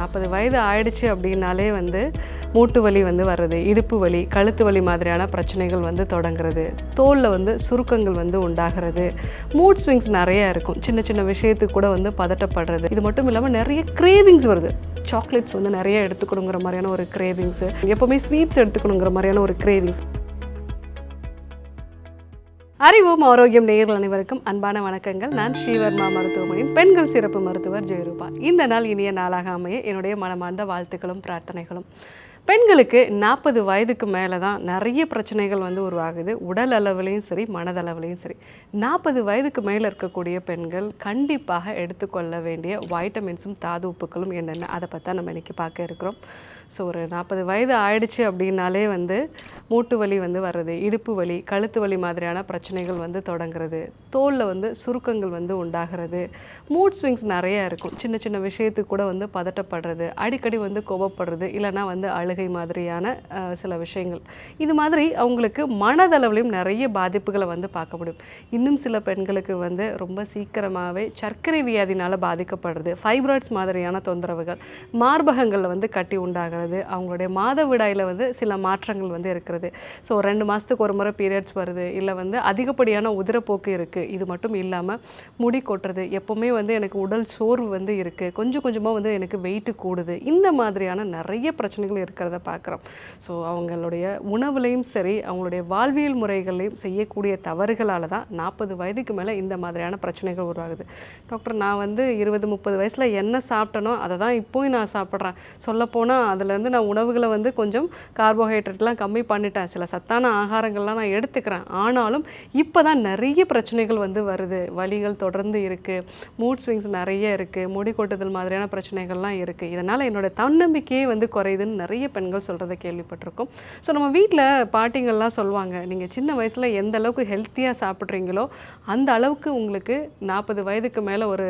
நாற்பது வயது ஆயிடுச்சு அப்படின்னாலே வந்து மூட்டு வலி வந்து வர்றது இடுப்பு வலி கழுத்து வலி மாதிரியான பிரச்சனைகள் வந்து தொடங்குறது தோலில் வந்து சுருக்கங்கள் வந்து உண்டாகிறது மூட் ஸ்விங்ஸ் நிறைய இருக்கும். சின்ன சின்ன விஷயத்துக்கு கூட வந்து பதட்டப்படுறது. இது மட்டும் இல்லாமல் நிறைய கிரேவிங்ஸ் வருது. சாக்லேட்ஸ் வந்து நிறைய எடுத்துக்கணுங்கிற மாதிரியான ஒரு கிரேவிங்ஸு எப்போவுமே ஸ்வீட்ஸ் எடுத்துக்கணுங்கிற மாதிரியான ஒரு கிரேவிங்ஸ் அறிவும் ஆரோக்கியம் நேயர்கள் அனைவருக்கும் அன்பான வணக்கங்கள். நான் ஸ்ரீவர்மா மருத்துவமனையின் பெண்கள் சிறப்பு மருத்துவர் ஜெயரூபா. இந்த நாள் இனிய நாளாக அமைய என்னுடைய மனமார்ந்த வாழ்த்துக்களும் பிரார்த்தனைகளும். பெண்களுக்கு நாற்பது வயதுக்கு மேலே தான் நிறைய பிரச்சனைகள் வந்து உருவாகுது. உடல் அளவுலேயும் சரி மனதளவுலேயும் சரி. நாற்பது வயதுக்கு மேலே இருக்கக்கூடிய பெண்கள் கண்டிப்பாக எடுத்துக்கொள்ள வேண்டிய வைட்டமின்ஸும் தாது உப்புக்களும் என்னென்ன அதை பற்றி நம்ம இன்றைக்கி பார்க்க இருக்கிறோம். ஸோ ஒரு நாற்பது வயது ஆயிடுச்சு அப்படின்னாலே வந்து மூட்டு வலி வந்து வர்றது இடுப்பு வலி கழுத்து வலி மாதிரியான பிரச்சனைகள் வந்து தொடங்குறது தோலில் வந்து சுருக்கங்கள் வந்து உண்டாகிறது மூட் ஸ்விங்ஸ் நிறைய இருக்கும். சின்ன சின்ன விஷயத்துக்கு கூட வந்து பதட்டப்படுறது அடிக்கடி வந்து கோபப்படுறது இல்லைன்னா வந்து அழுகை மாதிரியான சில விஷயங்கள். இது மாதிரி அவங்களுக்கு மனதளவுலையும் நிறைய பாதிப்புகளை வந்து பார்க்க முடியும். இன்னும் சில பெண்களுக்கு வந்து ரொம்ப சீக்கிரமாகவே சர்க்கரை வியாதினால் பாதிக்கப்படுறது ஃபைப்ராய்ட்ஸ் மாதிரியான தொந்தரவுகள் மார்பகங்களில் வந்து கட்டி உண்டாகிறது. அவங்களுடைய மாத விடாயில் வந்து சில மாற்றங்கள் வந்து இருக்கிறது. ஸோ ரெண்டு மாதத்துக்கு ஒரு முறை பீரியட்ஸ் வருது. இல்லை வந்து அதிகப்படியான உதிரப்போக்கு இருக்குது இது மட்டும் இல்லாமல் முடி கொட்டுறது. எப்போவுமே வந்து எனக்கு உடல் சோர்வு வந்து இருக்குது கொஞ்சம் கொஞ்சமாக வந்து எனக்கு வெயிட்டு கூடுது. இந்த மாதிரியான நிறைய பிரச்சனைகள் இருக்கிறத பார்க்குறோம். ஸோ அவங்களுடைய உணவுலையும் சரி அவங்களுடைய வாழ்வியல் முறைகளையும் செய்யக்கூடிய தவறுகளால் தான் நாற்பது வயதுக்கு மேலே இந்த மாதிரியான பிரச்சனைகள் உருவாகுது. டாக்டர் நான் வந்து இருபது முப்பது வயசில் என்ன சாப்பிட்டனோ அதை தான் இப்போயும் நான் சாப்பிட்றேன். சொல்லப்போனால் அதில் அதுலேருந்து நான் உணவுகளை வந்து கொஞ்சம் கார்போஹைட்ரேட்லாம் கம்மி பண்ணிட்டேன். சில சத்தான ஆகாரங்கள்லாம் நான் எடுத்துக்கிறேன். ஆனாலும் இப்போ தான் நிறைய பிரச்சனைகள் வந்து வருது. வலிகள் தொடர்ந்து இருக்குது மூட் ஸ்விங்ஸ் நிறைய இருக்குது முடி கொட்டுதல் மாதிரியான பிரச்சனைகள்லாம் இருக்குது இதனால் என்னோட தன்னம்பிக்கையே வந்து குறையுதுன்னு நிறைய பெண்கள் சொல்கிறத கேள்விப்பட்டிருக்கோம். ஸோ நம்ம வீட்டில் பாட்டிங்கள்லாம் சொல்லுவாங்க நீங்கள் சின்ன வயசில் எந்த அளவுக்கு ஹெல்த்தியாக சாப்பிட்றீங்களோ அந்த அளவுக்கு உங்களுக்கு நாற்பது வயதுக்கு மேலே ஒரு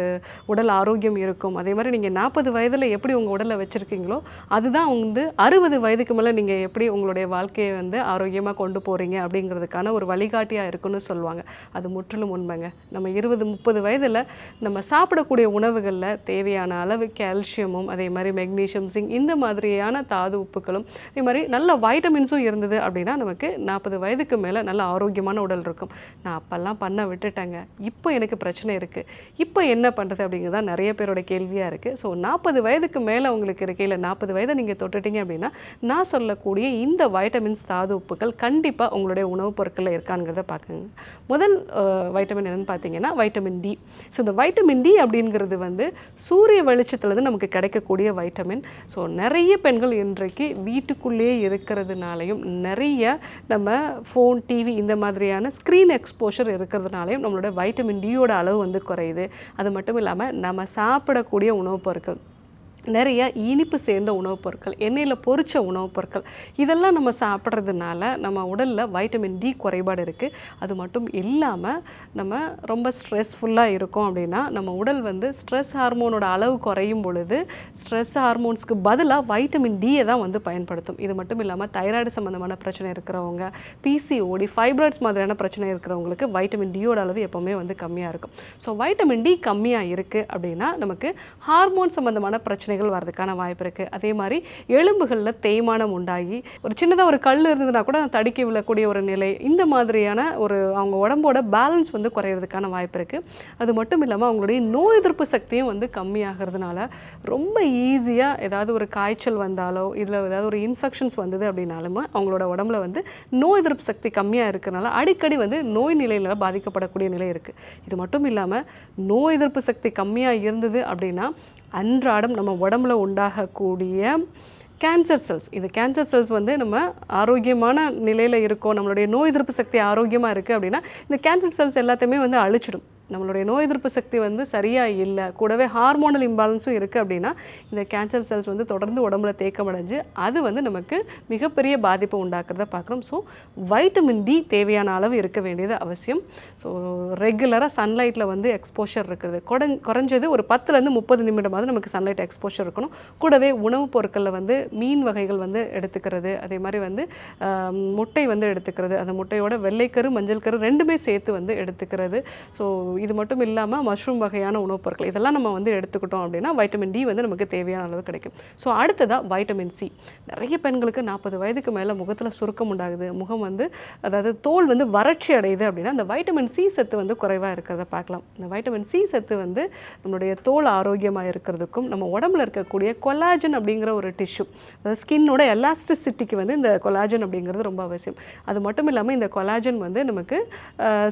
உடல் ஆரோக்கியம் இருக்கும். அதே மாதிரி நீங்கள் நாற்பது வயதில் எப்படி உங்கள் உடலை வச்சுருக்கீங்களோ அதுதான் வந்து அறுபது வயதுக்கு மேலே நீங்கள் எப்படி உங்களுடைய வாழ்க்கையை வந்து ஆரோக்கியமாக கொண்டு போகிறீங்க அப்படிங்கிறதுக்கான ஒரு வழிகாட்டியாக இருக்குன்னு சொல்லுவாங்க. அது முற்றிலும் உண்மைங்க. நம்ம இருபது முப்பது வயதில் நம்ம சாப்பிடக்கூடிய உணவுகளில் தேவையான அளவு கால்சியமும் அதே மாதிரி மெக்னீஷியம் சிங் இந்த மாதிரியான தாது உப்புகளும் அதே மாதிரி நல்ல வைட்டமின்ஸும் இருந்தது அப்படின்னா நமக்கு நாற்பது வயதுக்கு மேலே நல்ல ஆரோக்கியமான உடல் இருக்கும். நான் அப்போல்லாம் பண்ண விட்டுட்டேங்க. இப்போ எனக்கு பிரச்சனை இருக்குது இப்போ என்ன பண்ணுறது அப்படிங்கிறது தான் நிறைய பேரோட கேள்வியாக இருக்குது ஸோ நாற்பது வயதுக்கு மேலே உங்களுக்கு இருக்கையில் நாற்பது வயதை நீங்கள் தொட்டுட்டீங்க அப்படின்னா நான் சொல்லக்கூடிய இந்த வைட்டமின்ஸ் தாது உப்புகள் கண்டிப்பாக உங்களுடைய உணவுப் பொருட்களில் இருக்காங்கிறத பார்க்குங்க. முதல் வைட்டமின் என்னன்னு பார்த்தீங்கன்னா வைட்டமின் டி ஸோ இந்த வைட்டமின் டி அப்படிங்கிறது வந்து சூரிய வெளிச்சத்துலேருந்து நமக்கு கிடைக்கக்கூடிய வைட்டமின் ஸோ நிறைய பெண்கள் இன்றைக்கு வீட்டுக்குள்ளேயே இருக்கிறதுனாலையும் நிறைய நம்ம ஃபோன் டிவி இந்த மாதிரியான ஸ்க்ரீன் எக்ஸ்போஷர் இருக்கிறதுனாலையும் நம்மளோட வைட்டமின் டியோட அளவு வந்து குறையுது. அது மட்டும் இல்லாமல் நம்ம சாப்பிடக்கூடிய உணவுப் பொருட்கள் நிறைய இனிப்பு சேர்ந்த உணவுப் பொருட்கள் எண்ணெயில் பொறிச்ச உணவுப் பொருட்கள் இதெல்லாம் நம்ம சாப்பிட்றதுனால நம்ம உடலில் வைட்டமின் டி குறைபாடு இருக்குது அது மட்டும் இல்லாமல் நம்ம ரொம்ப ஸ்ட்ரெஸ்ஃபுல்லாக இருக்கோம் அப்படின்னா நம்ம உடல் வந்து ஸ்ட்ரெஸ் ஹார்மோனோட அளவு குறையும் பொழுது ஸ்ட்ரெஸ் ஹார்மோன்ஸ்க்கு பதிலாக வைட்டமின் டியை தான் வந்து பயன்படுத்தும். இது மட்டும் இல்லாமல் தைராய்டு சம்மந்தமான பிரச்சனை இருக்கிறவங்க பிசிஓடி ஃபைப்ராய்ட்ஸ் மாதிரியான பிரச்சனை இருக்கிறவங்களுக்கு வைட்டமின் டியோட அளவு எப்போவுமே வந்து கம்மியாக இருக்கும். ஸோ வைட்டமின் டி கம்மியாக இருக்குது அப்படின்னா நமக்கு ஹார்மோன் சம்மந்தமான பிரச்சனை பிரச்சனைகள் வரதுக்கான வாய்ப்பு இருக்குது அதே மாதிரி எலும்புகளில் தேய்மானம் உண்டாகி ஒரு சின்னதாக ஒரு கல் இருந்ததுன்னா கூட தடுக்கி விழக்கூடிய ஒரு நிலை இந்த மாதிரியான ஒரு அவங்க உடம்போட பேலன்ஸ் வந்து குறையிறதுக்கான வாய்ப்பு இருக்குது அது மட்டும் இல்லாமல் அவங்களுடைய நோய் எதிர்ப்பு சக்தியும் வந்து கம்மியாகிறதுனால ரொம்ப ஈஸியாக ஏதாவது ஒரு காய்ச்சல் வந்தாலோ இதில் ஏதாவது ஒரு இன்ஃபெக்ஷன்ஸ் வந்தது அப்படின்னாலுமே அவங்களோட உடம்புல வந்து நோய் எதிர்ப்பு சக்தி கம்மியாக இருக்கிறனால அடிக்கடி வந்து நோய் நிலையில் பாதிக்கப்படக்கூடிய நிலை இருக்குது இது மட்டும் இல்லாமல் நோய் எதிர்ப்பு சக்தி கம்மியாக இருந்தது அப்படின்னா அன்றாடம் நம்ம உடம்புல உண்டாகக்கூடிய கேன்சர் செல்ஸ் இது கேன்சர் செல்ஸ் வந்து நம்ம ஆரோக்கியமான நிலையில் இருக்கோம். நம்மளுடைய நோய் எதிர்ப்பு சக்தி ஆரோக்கியமாக இருக்குது அப்படின்னா இந்த கேன்சர் செல்ஸ் எல்லாத்தையுமே வந்து அழிச்சிடும். நம்மளுடைய நோய் எதிர்ப்பு சக்தி வந்து சரியாக இல்லை கூடவே ஹார்மோனல் இம்பேலன்ஸும் இருக்குது அப்படின்னா இந்த கேன்சர் செல்ஸ் வந்து தொடர்ந்து உடம்புல தேக்கமடைஞ்சு அது வந்து நமக்கு மிகப்பெரிய பாதிப்பை உண்டாக்குறத பார்க்குறோம். ஸோ வைட்டமின் டி தேவையான அளவு இருக்க வேண்டியது அவசியம். ஸோ ரெகுலராக சன்லைட்டில் வந்து எக்ஸ்போஷர் இருக்குது குறைஞ் குறைஞ்சது ஒரு பத்துலேருந்து முப்பது நிமிடமாவது நமக்கு சன்லைட் எக்ஸ்போஷர் இருக்கணும். கூடவே உணவுப் பொருட்களில் வந்து மீன் வகைகள் வந்து எடுத்துக்கிறது. அதே மாதிரி வந்து முட்டை வந்து எடுத்துக்கிறது. அந்த முட்டையோட வெள்ளைக்கரு மஞ்சள் கரு ரெண்டுமே சேர்த்து வந்து எடுத்துக்கிறது. ஸோ இது மட்டும் இல்லாமல் மஷ்ரூம் வகையான உணவுப் பொருட்கள். இதெல்லாம் நம்ம வந்து எடுத்துக்கிட்டோம் அப்படின்னா வைட்டமின் டி வந்து நமக்கு தேவையான அளவு கிடைக்கும். ஸோ அடுத்ததாக வைட்டமின் சி நிறைய பெண்களுக்கு நாற்பது வயதுக்கு மேலே முகத்தில் சுருக்கம் உண்டாகுது. முகம் வந்து அதாவது தோல் வந்து வறட்சி அடையுது அப்படின்னா அந்த வைட்டமின் சி சத்து வந்து குறைவாக இருக்கிறத பார்க்கலாம். இந்த வைட்டமின் சி சத்து வந்து நம்மளுடைய தோல் ஆரோக்கியமாக இருக்கிறதுக்கும் நம்ம உடம்புல இருக்கக்கூடிய கொலாஜன் அப்படிங்கிற ஒரு டிஷ்யூ அதாவது ஸ்கின்னோட எலாஸ்டிசிட்டிக்கு வந்து இந்த கொலாஜன் அப்படிங்கிறது ரொம்ப அவசியம். அது மட்டும் இல்லாமல் இந்த கொலாஜன் வந்து நமக்கு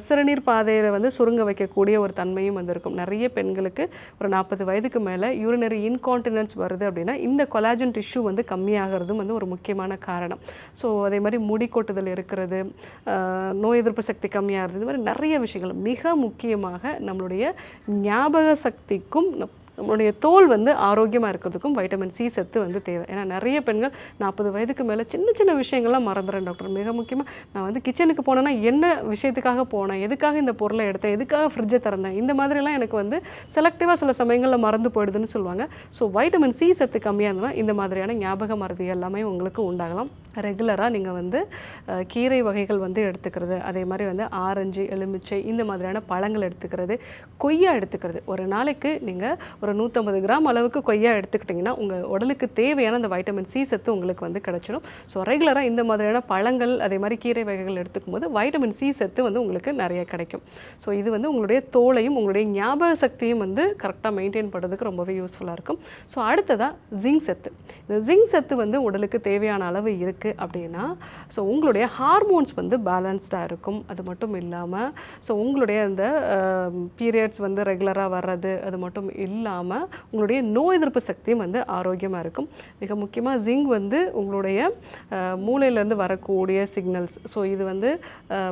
சிறுநீர் பாதையில் வந்து சுருங்க வைக்கக்கூடிய ஒரு தன்மையும் வந்திருக்கும். நிறைய பெண்களுக்கு ஒரு நாற்பது வயதுக்கு மேலே யூரினரி இன்கான்டினன்ஸ் வருது அப்படின்னா இந்த கொலாஜன் டிஷ்யூ வந்து கம்மியாகிறதும் வந்து ஒரு முக்கியமான காரணம். ஸோ அதே மாதிரி முடி கொட்டுதல் இருக்கிறது நோய் எதிர்ப்பு சக்தி கம்மியாகிறது இந்த மாதிரி நிறைய விஷயங்கள். மிக முக்கியமாக நம்மளுடைய ஞாபக சக்திக்கும் நம்மளுடைய தோல் வந்து ஆரோக்கியமாக இருக்கிறதுக்கும் வைட்டமின் சி சத்து வந்து தேவை. ஏன்னா நிறைய பெண்கள் நாற்பது வயதுக்கு மேலே சின்ன சின்ன விஷயங்கள்லாம் மறந்துடுறேன் டாக்டர் மிக முக்கியமாக நான் வந்து கிச்சனுக்கு போனேன்னா என்ன விஷயத்துக்காக போனேன் எதுக்காக இந்த பொருளை எடுத்தேன் எதுக்காக ஃப்ரிட்ஜை திறந்தேன் இந்த மாதிரிலாம் எனக்கு வந்து செலக்டிவாக சில சமயங்களில் மறந்து போயிடுதுன்னு சொல்லுவாங்க. ஸோ வைட்டமின் சி சத்து கம்மியாக இருந்ததுன்னா இந்த மாதிரியான ஞாபக மருதி எல்லாமே உங்களுக்கு உண்டாகலாம். ரெகுலராக நீங்கள் வந்து கீரை வகைகள் வந்து எடுத்துக்கிறது அதே மாதிரி வந்து ஆரஞ்சு எலுமிச்சை இந்த மாதிரியான பழங்கள் எடுத்துக்கிறது கொய்யா எடுத்துக்கிறது. ஒரு நாளைக்கு நீங்கள் ஒரு நூற்றம்பது கிராம் அளவுக்கு கொய்யா எடுத்துக்கிட்டிங்கன்னா உங்கள் உடலுக்கு தேவையான அந்த வைட்டமின் சி சத்து உங்களுக்கு வந்து கிடைச்சிடும் ஸோ ரெகுலராக இந்த மாதிரியான பழங்கள் அதே மாதிரி கீரை வகைகள் எடுத்துக்கும் போது வைட்டமின் சி சத்து வந்து உங்களுக்கு நிறைய கிடைக்கும். ஸோ இது வந்து உங்களுடைய தோலையும் உங்களுடைய ஞாபக சக்தியும் வந்து கரெக்டாக மெயின்டைன் பண்ணுறதுக்கு ரொம்பவே யூஸ்ஃபுல்லாக இருக்கும். ஸோ அடுத்ததாக ஜிங்க் சத்து. இந்த ஜிங்க் சத்து வந்து உடலுக்கு தேவையான அளவு இருக்குது அப்படின்னா ஸோ உங்களுடைய ஹார்மோன்ஸ் வந்து பேலன்ஸ்டாக இருக்கும். அது மட்டும் இல்லாமல் ஸோ உங்களுடைய அந்த பீரியட்ஸ் வந்து ரெகுலராக வர்றது அது மட்டும் இல்லாமல் உங்களுடைய நோய் எதிர்ப்பு சக்தியும் வந்து ஆரோக்கியமாக இருக்கும். மிக முக்கியமாக ஜிங்க் வந்து உங்களுடைய மூளையிலேருந்து வரக்கூடிய சிக்னல்ஸ். ஸோ இது வந்து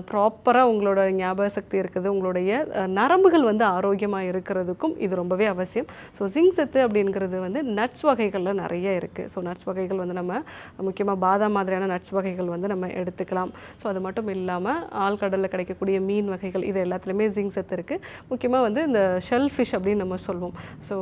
ப்ராப்பராக உங்களோட ஞாபக சக்தி இருக்குது. உங்களுடைய நரம்புகள் வந்து ஆரோக்கியமாக இருக்கிறதுக்கும் இது ரொம்பவே அவசியம். ஸோ ஜிங்க் சத்து அப்படிங்கிறது வந்து நட்ஸ் வகைகளில் நிறைய இருக்குது ஸோ நட்ஸ் வகைகள் வந்து நம்ம முக்கியமாக பாதாம் மாதிரியான நட்ஸ் வகைகள் வந்து நம்ம எடுத்துக்கலாம். ஸோ அது மட்டும் இல்லாமல் ஆழ்கடலில் கிடைக்கக்கூடிய மீன் வகைகள் இது எல்லாத்துலேயுமே ஜிங்க் சத்து இருக்குது முக்கியமாக வந்து இந்த ஷெல் ஃபிஷ் அப்படின்னு நம்ம சொல்வோம். ஸோ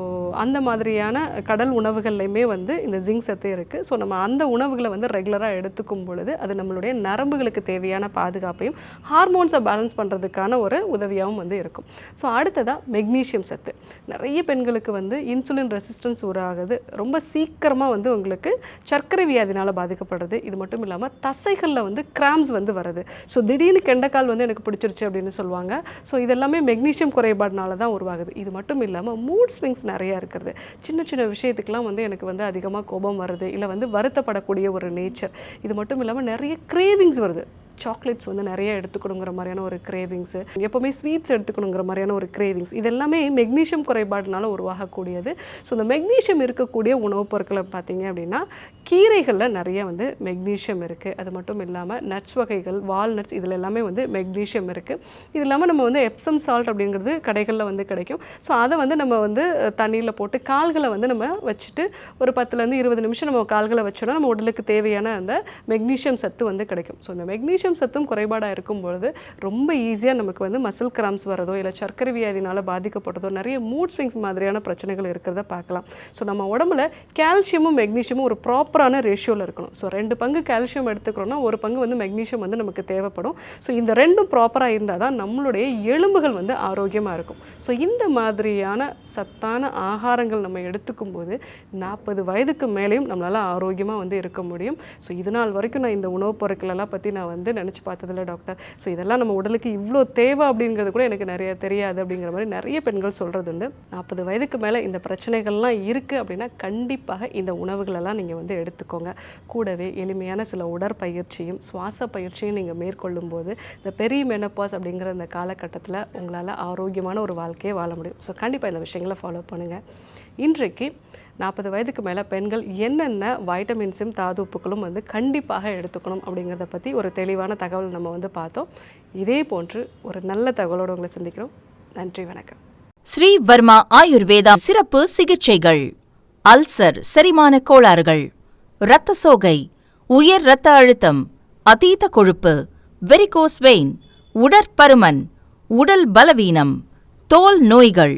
அந்த மாதிரியான கடல் உணவுகள்லையுமே வந்து இந்த ஜிங்க் சத்து இருக்குது ஸோ நம்ம அந்த உணவுகளை வந்து ரெகுலராக எடுத்துக்கும் பொழுது அது நம்மளுடைய நரம்புகளுக்கு தேவையான பாதுகாப்பையும் ஹார்மோன்ஸை பேலன்ஸ் பண்ணுறதுக்கான ஒரு உதவியாகவும் வந்து இருக்கும். ஸோ அடுத்ததாக மெக்னீஷியம் சத்து. நிறைய பெண்களுக்கு வந்து இன்சுலின் ரெசிஸ்டன்ஸ் உருவாகுது ரொம்ப சீக்கிரமாக வந்து உங்களுக்கு சர்க்கரை வியாதினால் பாதிக்கப்படுறது. இது மட்டும் இல்லாமல் தசைகளில் வந்து கிராம்ஸ் வந்து வருது. ஸோ திடீர்னு கெண்டக்கால் வந்து எனக்கு பிடிச்சிருச்சு அப்படின்னு சொல்லுவாங்க. ஸோ இதெல்லாமே மெக்னீஷியம் குறைபாடுனால தான் உருவாகுது. இது மட்டும் இல்லாமல் மூட் ஸ்விங்ஸ் நிறையா இருக்கிறது. சின்ன சின்ன விஷயத்துக்கெலாம் வந்து எனக்கு வந்து அதிகமாக கோபம் வருது. இல்லை வந்து வருத்தப்படக்கூடிய ஒரு நேச்சர் இது மட்டும் இல்லாமல் நிறைய கிரேவிங்ஸ் வருது. சாக்லேட்ஸ் வந்து நிறைய எடுத்துக்கணுங்கிற மாதிரியான ஒரு கிரேவிங்ஸு எப்போவுமே ஸ்வீட்ஸ் எடுத்துக்கணுங்கிற மாதிரியான ஒரு கிரேவிங்ஸ் இதெல்லாமே மெக்னீஷியம் குறைபாடுனால உருவாகக்கூடியது. ஸோ இந்த மெக்னீஷியம் இருக்கக்கூடிய உணவுப் பொருட்களை பார்த்தீங்க அப்படின்னா கீரைகளில் நிறைய வந்து மெக்னீஷியம் இருக்குது அது மட்டும் இல்லாமல் நட்ஸ் வகைகள் வால்நட்ஸ் இதில் எல்லாமே வந்து மெக்னீஷியம் இருக்குது இது இல்லாமல் நம்ம வந்து எப்சம் சால்ட் அப்படிங்கிறது கடைகளில் வந்து கிடைக்கும். ஸோ அதை வந்து நம்ம வந்து தண்ணியில் போட்டு கால்களை வந்து நம்ம வச்சுட்டு ஒரு பத்துலேருந்து இருபது நிமிஷம் நம்ம கால்களை வச்சோன்னா நம்ம உடலுக்கு தேவையான அந்த மெக்னீஷியம் சத்து வந்து கிடைக்கும். ஸோ இந்த மெக்னீஷியம் சத்தும் குறைபாடாக இருக்கும் பொழுது ரொம்ப ஈஸியாக நமக்கு வந்து மசில் கிராம்ஸ் வரதோ இல்லை சர்க்கரை வியாதினால் பாதிக்கப்படுறதோ நிறைய மூட் ஸ்விங்ஸ் மாதிரியான பிரச்சனைகள் இருக்கிறத பார்க்கலாம். ஸோ நம்ம உடம்புல கால்சியமும் மெக்னீஷியமும் ஒரு ப்ராப்பரான ரேஷியோவில் இருக்கணும். ஸோ ரெண்டு பங்கு கால்சியம் எடுத்துக்கிறோம்னா ஒரு பங்கு வந்து மெக்னீஷியம் வந்து நமக்கு தேவைப்படும். ஸோ இந்த ரெண்டும் ப்ராப்பராக இருந்தால் தான் நம்மளுடைய எலும்புகள் வந்து ஆரோக்கியமாக இருக்கும். ஸோ இந்த மாதிரியான சத்தான ஆகாரங்கள் நம்ம எடுத்துக்கும் போது நாற்பது வயதுக்கு மேலேயும் நம்மளால் ஆரோக்கியமாக வந்து இருக்க முடியும். ஸோ இது நாள் வரைக்கும் நான் இந்த உணவுப் பொருட்களெல்லாம் பற்றி நான் வந்து நினச்சி பார்த்ததில்ல டாக்டர். ஸோ இதெல்லாம் நம்ம உடலுக்கு இவ்வளோ தேவை அப்படிங்கிறது கூட எனக்கு நிறைய தெரியாது அப்படிங்கிற மாதிரி நிறைய பெண்கள் சொல்கிறது உண்டு நாற்பது வயதுக்கு மேலே இந்த பிரச்சனைகள்லாம் இருக்குது அப்படின்னா கண்டிப்பாக இந்த உணவுகளெல்லாம் நீங்கள் வந்து எடுத்துக்கோங்க. கூடவே எளிமையான சில உடற்பயிற்சியும் சுவாச பயிற்சியும் நீங்கள் மேற்கொள்ளும் போது இந்த பெரிய மெனப்பாஸ் அப்படிங்கிற இந்த காலகட்டத்தில் உங்களால் ஆரோக்கியமான ஒரு வாழ்க்கையை வாழ முடியும். ஸோ கண்டிப்பாக இந்த விஷயங்களை ஃபாலோ பண்ணுங்கள் இன்றைக்கு நாற்பது வயதுக்கு மேலே பெண்கள் என்னென்ன வைட்டமின்ஸும் தாதுப்புகளும் வந்து கண்டிப்பாக எடுத்துக்கணும் அப்படிங்கிறத பற்றி ஒரு தெளிவான தகவல் நம்ம வந்து பார்த்தோம். இதே போன்று ஒரு நல்ல தகவலோடு உங்களை சந்திக்கிறோம். நன்றி வணக்கம். ஸ்ரீ வர்மா ஆயுர்வேதா சிறப்பு சிகிச்சைகள். அல்சர் செரிமான கோளாறுகள். இரத்த சோகை உயர் இரத்த அழுத்தம் அதீத கொழுப்பு வெரிகோஸ் வெயின் உடற்பருமன் உடல் பலவீனம் தோல் நோய்கள்.